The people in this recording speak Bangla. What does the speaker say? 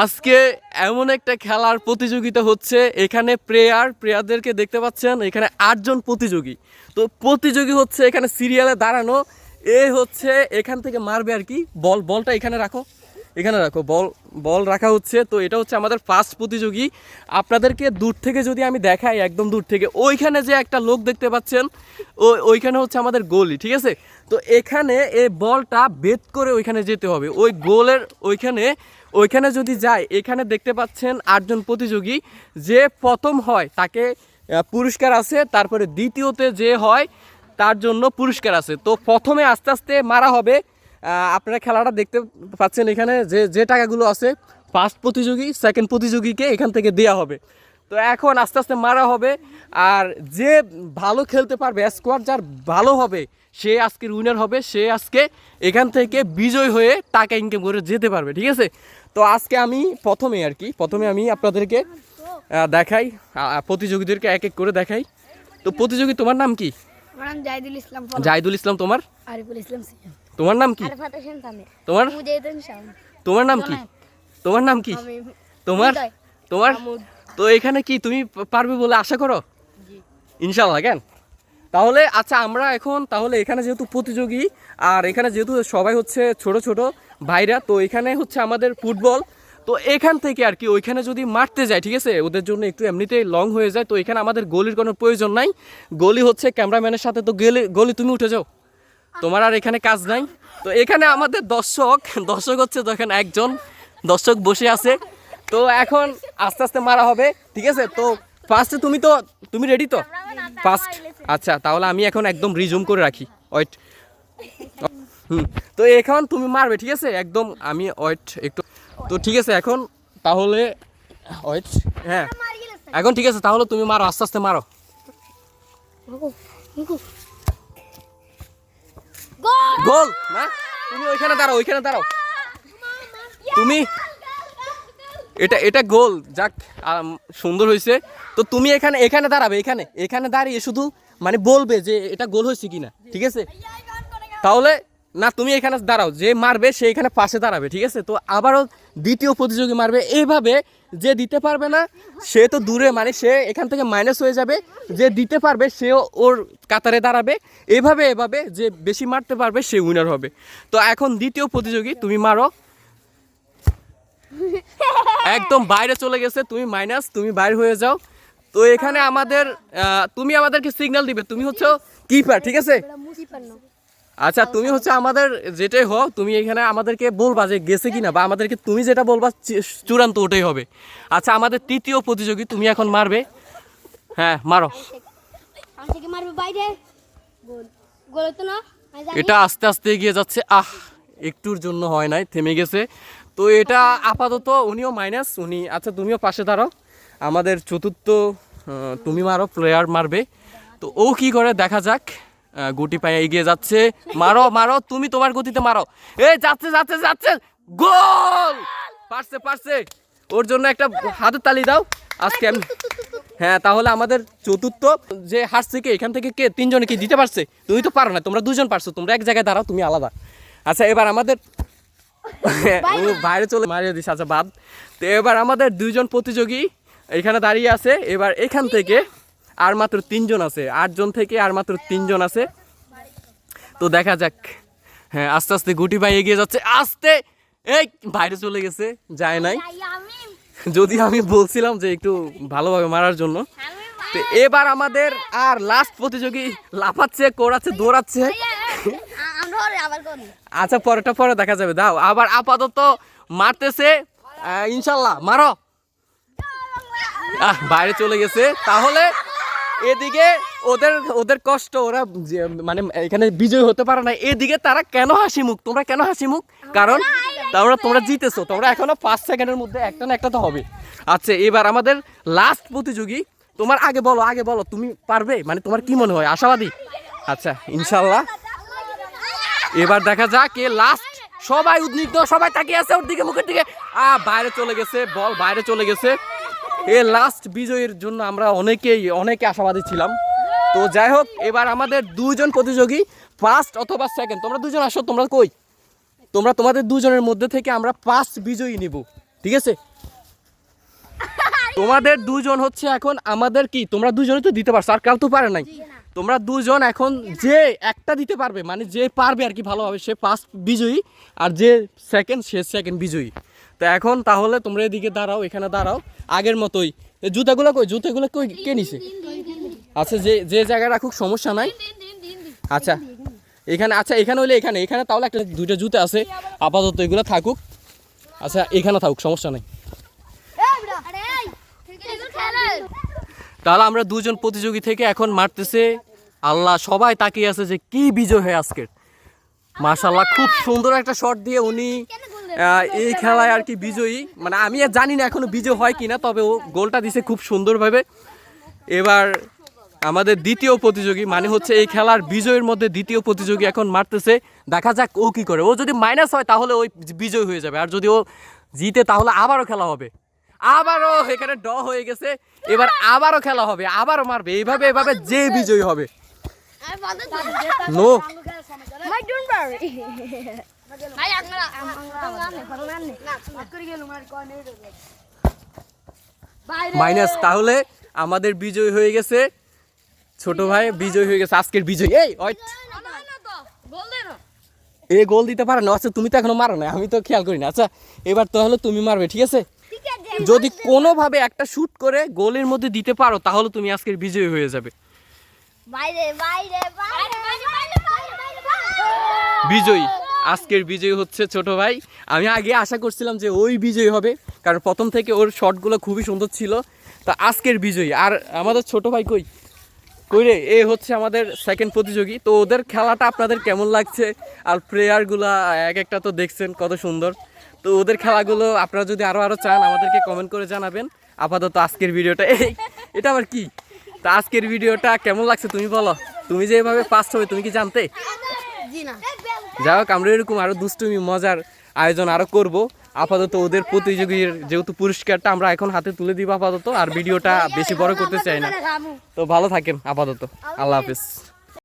আজকে এমন একটা খেলার প্রতিযোগিতা হচ্ছে, এখানে প্রেয়ার প্রেয়ারদেরকে দেখতে পাচ্ছেন, এখানে আটজন প্রতিযোগী। তো প্রতিযোগী হচ্ছে এখানে সিরিয়ালে দাঁড়ানো, এ হচ্ছে এখান থেকে মারবে আর কি, বল, বলটা এখানে রাখো। এখানে রাখো, বল বল রাখা হচ্ছে। তো এটা হচ্ছে আমাদের ফার্স্ট প্রতিযোগী। আপনাদেরকে দূর থেকে যদি আমি দেখাই, একদম দূর থেকে, ওইখানে যে একটা লোক দেখতে পাচ্ছেন ওই ওইখানে হচ্ছে আমাদের গোলি ঠিক আছে? তো এখানে এই বলটা বেদ করে ওইখানে যেতে হবে। ওই গোলের ওইখানে ওইখানে যদি যায়, এখানে দেখতে পাচ্ছেন আটজন প্রতিযোগী। যে প্রথম হয়, তাকে পুরস্কার আছে, তারপরে দ্বিতীয়তে যে হয়, তার জন্য পুরস্কার আছে। তো প্রথমে আস্তে আস্তে মারা হবে। আপনারা খেলাটা দেখতে পাচ্ছেন এখানে যে যে টাকাগুলো আছে ফার্স্ট প্রতিযোগী সেকেন্ড প্রতিযোগীকে এখান থেকে দেওয়া হবে। তো এখন আস্তে আস্তে মারা হবে আর যে ভালো খেলতে পারবে স্কোয়াড যার ভালো হবে সে আজকের উইনার হবে সে আজকে এখান থেকে বিজয় হয়ে টাকা ইনকাম করে যেতে পারবে ঠিক আছে? তো আজকে আমি প্রথমে আর কি প্রথমে আমি আপনাদেরকে দেখাই প্রতিযোগীদেরকে এক এক করে দেখাই। তো প্রতিযোগী তোমার নাম কি? জাহিদুল ইসলাম জাহিদুল ইসলাম তোমার? আরিফুল ইসলাম তোমার নাম কি? তোমার? তোমার নাম কি? তোমার নাম কি? তোমার? তোমার? তো এখানে কি তুমি পারবে বলে আশা করো? ইনশাল্লাহ কেন? তাহলে আচ্ছা আমরা এখন তাহলে এখানে যেহেতু প্রতিযোগী আর এখানে যেহেতু সবাই হচ্ছে ছোট ছোট ভাইরা তো এখানে হচ্ছে আমাদের ফুটবল। তো এখান থেকে আর কি ওইখানে যদি মারতে যায় ঠিক আছে? ওদের জন্য একটু এমনিতেই লং হয়ে যায় তো এখানে আমাদের গলির কোনো প্রয়োজন নাই। গলি হচ্ছে ক্যামেরাম্যানের সাথে তো গেলে গলি তুমি উঠে যাও। তোমার আর এখানে কাজ নাই? তো এখানে আমাদের দর্শক দর্শক হচ্ছে দেখেন একজন, দর্শক বসে আছে। তো এখন আস্তে আস্তে মারা হবে, ঠিক আছে? তো ফার্স্টে তুমি তো, তুমি রেডি তো? ফার্স্ট আচ্ছা তাহলে আমি এখন একদম রিজুম করে রাখি। ওয়েট হুম, তো এখন তুমি মারবে, ঠিক আছে? একদম আমি ওয়েট একটু। তো ঠিক আছে, এখন তাহলে ওয়েট হ্যাঁ। এখন ঠিক আছে, তাহলে তুমি মারো, আস্তে আস্তে মারো। গোল! না তুমি ওইখানে দাঁড়াও ওইখানে দাঁড়াও। তুমি? এটা এটা গোল। যাক সুন্দর হয়েছে। তো তুমি এখানে এখানে দাঁড়াবে এখানে। এখানে দাঁড়িয়ে শুধু মানে বলবে যে এটা গোল হয়েছে কিনা ঠিক আছে? তাহলে না, তুমি এখানে দাঁড়াও, যে মারবে সে এখানে পাশে দাঁড়াবে, ঠিক আছে? তো আবারও দ্বিতীয় প্রতিযোগী মারবে। এইভাবে যে দিতে পারবে না, সে তো দূরে মানে সে এখান থেকে মাইনাস হয়ে যাবে। যে দিতে পারবে, সেও ওর কাতারে দাঁড়াবে। এভাবে এভাবে যে বেশি মারতে পারবে, সে উইনার হবে। তো এখন দ্বিতীয় প্রতিযোগী, তুমি মারো। একদম বাইরে চলে গেছে, তুমি মাইনাস তুমি বাইরে হয়ে যাও। তো এখানে আমাদের তুমি আমাদেরকে সিগন্যাল দিবে, তুমি হচ্ছে কিপার ঠিক আছে? আচ্ছা তুমি হচ্ছে আমাদের যেটাই হোক তুমি এখানে আমাদেরকে বলবা যে গেছে কিনা বা আমাদেরকে তুমি যেটা বলবা চূড়ান্ত ওটাই হবে। আচ্ছা আমাদের তৃতীয় প্রতিযোগী তুমি এখন মারবে। হ্যাঁ মারো। এটা আস্তে আস্তে এগিয়ে যাচ্ছে। আহ একটুর জন্য হয় নাই থেমে গেছে। তো এটা আপাতত উনিও মাইনাস উনি আচ্ছা তুমিও পাশে দাঁড়াও। আমাদের চতুর্থ তুমি মারো প্লেয়ার মারবে। তো ও কি করে? দেখা যাক। গুটি পায়ে এগিয়ে যাচ্ছে। মারো মারো তুমি তোমার গতিতে মারো। এ যাচ্ছে যাচ্ছে যাচ্ছে। গোল! পারছে পারছে। ওর জন্য একটা হাতের তালি দাও। আজকে আমি হ্যাঁ তাহলে আমাদের চতুর্থ। যে হারছে কে এখান থেকে কে? তিনজনে কি দিতে পারছে? তুমি তো পারো না তোমরা দুজন পারছ তোমরা এক জায়গায় দাঁড়াও তুমি আলাদা। আচ্ছা এবার আমাদের ও বাইরে চলে মারিয়ে দিস আচ্ছা বাদ। তো এবার আমাদের দুইজন প্রতিযোগী এখানে দাঁড়িয়ে আছে। এবার এখান থেকে আর মাত্র তিনজন আছে। আটজন থেকে আর মাত্র তিনজন আছে। তো দেখা যাক। হ্যাঁ আস্তে আস্তে গুটি ভাই এগিয়ে যাচ্ছে। আস্তে! এই, বাইরে চলে গেছে, যায় নাই। যদি আমি বলছিলাম যে একটু ভালোভাবে মারার জন্য। তো এবার আমাদের আর লাস্ট প্রতিযোগী লাফাচ্ছে, কোড়াচ্ছে, দৌড়াচ্ছে। আচ্ছা পরেরটা পরে দেখা যাবে। দাও, আবার আপাতত মারতেছে। ইনশাল্লাহ, মারো। আহ, বাইরে চলে গেছে। তাহলে এদিকে ওদের ওদের কষ্ট ওরা মানে এখানে বিজয় হতে পারে না এদিকে তারা কেন হাসি মুখ তোমরা কেন হাসি মুখ কারণ তোমরা তোমরা জিতেছো। তোমরা এখনও পাঁচ সেকেন্ডের মধ্যে একটা না একটা তো হবে। আচ্ছা এবার আমাদের লাস্ট প্রতিযোগী। তোমার আগে বলো আগে বলো তুমি পারবে? মানে তোমার কি মনে হয়? আশাবাদী? আচ্ছা ইনশাল্লাহ। এবার দেখা যাক কে লাস্ট সবাই উদ্বিগ্ন সবাই তাকিয়ে আছে ওর দিকে মুখের দিকে। আ বাইরে চলে গেছে বল বাইরে চলে গেছে। এ লাস্ট বিজয়ের জন্য আমরা অনেকেই অনেকে আশাবাদী ছিলাম। তো যাই হোক এবার আমাদের দুজন প্রতিযোগী ফার্স্ট অথবা সেকেন্ড তোমরা দুজন আসো তোমরা কই? তোমরা তোমাদের দুজনের মধ্যে থেকে আমরা পাঁচ বিজয়ী নিব ঠিক আছে? তোমাদের দুজন হচ্ছে এখন আমাদের কি? তোমরা দুজনই তো দিতে পারছ আর কেউ তো পারে নাই। তোমরা দুজন এখন যে একটা দিতে পারবে মানে যে পারবে আর কি ভালোভাবে সে ফার্স্ট বিজয়ী আর যে সেকেন্ড সে সেকেন্ড বিজয়ী। তো এখন তাহলে তোমরা এদিকে দাঁড়াও, এখানে দাঁড়াও। আগের মতোই। জুতাগুলো কই জুতাগুলো কই কে নিছে? আচ্ছা যে যে জায়গায় রাখুক, সমস্যা নাই। আচ্ছা এখানে আচ্ছা এখানে হইলে এখানে। এখানে তাহলে একটা দুইটা জুতা আছে। আপাতত এগুলো থাকুক। আচ্ছা এখানে থাকুক, সমস্যা নাই। তাহলে আমরা দুজন প্রতিযোগী থেকে এখন মারতেছে। আল্লাহ, সবাই তাকিয়ে আছে যে কি বিজয় হয় আজকের। মাশাল্লাহ খুব সুন্দর একটা শট দিয়ে উনি এই খেলায় আর কি বিজয়ী? মানে আমি আর জানি না এখনও বিজয় হয় কিনা তবে ও গোলটা দিছে খুব সুন্দরভাবে। এবার আমাদের দ্বিতীয় প্রতিযোগী মানে হচ্ছে এই খেলার বিজয়ের মধ্যে দ্বিতীয় প্রতিযোগী এখন মারতেছে। দেখা যাক ও কি করে। ও যদি মাইনাস হয় তাহলে ওই বিজয় হয়ে যাবে। আর যদি ও জিতে তাহলে আবারও খেলা হবে। আবারও এখানে ড হয়ে গেছে। এবার আবারও খেলা হবে আবারও মারবে। এইভাবে এভাবে যে বিজয়ী হবে। নো মাইনাস তাহলে আমাদের বিজয় হয়ে গেছে। ছোট ভাই বিজয় হয়ে গেছে। আজকের বিজয়। এই এ গোল দিতে পারে না। আচ্ছা তুমি তো এখনও মারো না আমি তো খেয়াল করি না। আচ্ছা এবার তাহলে তুমি মারবে ঠিক আছে? যদি কোনোভাবে একটা শুট করে গোলের মধ্যে দিতে পারো তাহলে তুমি আজকের বিজয় হয়ে যাবে। বাইরে বাইরে বাইরে। বিজয়ী। আজকের বিজয়ী হচ্ছে ছোট ভাই। আমি আগে আশা করছিলাম যে ওই বিজয়ী হবে, কারণ প্রথম থেকে ওর শটগুলো খুবই সুন্দর ছিল। তা আজকের বিজয়ী, আর আমাদের ছোট ভাই কই? কই রে? এ হচ্ছে আমাদের সেকেন্ড প্রতিযোগী। তো ওদের খেলাটা আপনাদের কেমন লাগছে? আর প্লেয়ারগুলো এক একটা তো দেখছেন কত সুন্দর। তো ওদের খেলাগুলো আপনারা যদি আরও আরও চান, আমাদেরকে কমেন্ট করে জানাবেন। আপাতত আজকের ভিডিওটা এই, এটা আবার কি? তা আজকের ভিডিওটা কেমন লাগছে তুমি বলো? তুমি যে এভাবে পাস হবে, তুমি কি জানতে? যাই হোক আমরা এরকম আরও দুষ্টুমি মজার আয়োজন আরও করব। আপাতত ওদের প্রতিযোগীর যেহেতু পুরস্কারটা আমরা এখন হাতে তুলে দিব আপাতত আর ভিডিওটা বেশি বড় করতে চাই না। তো ভালো থাকেন আপাতত। আল্লাহ হাফিজ।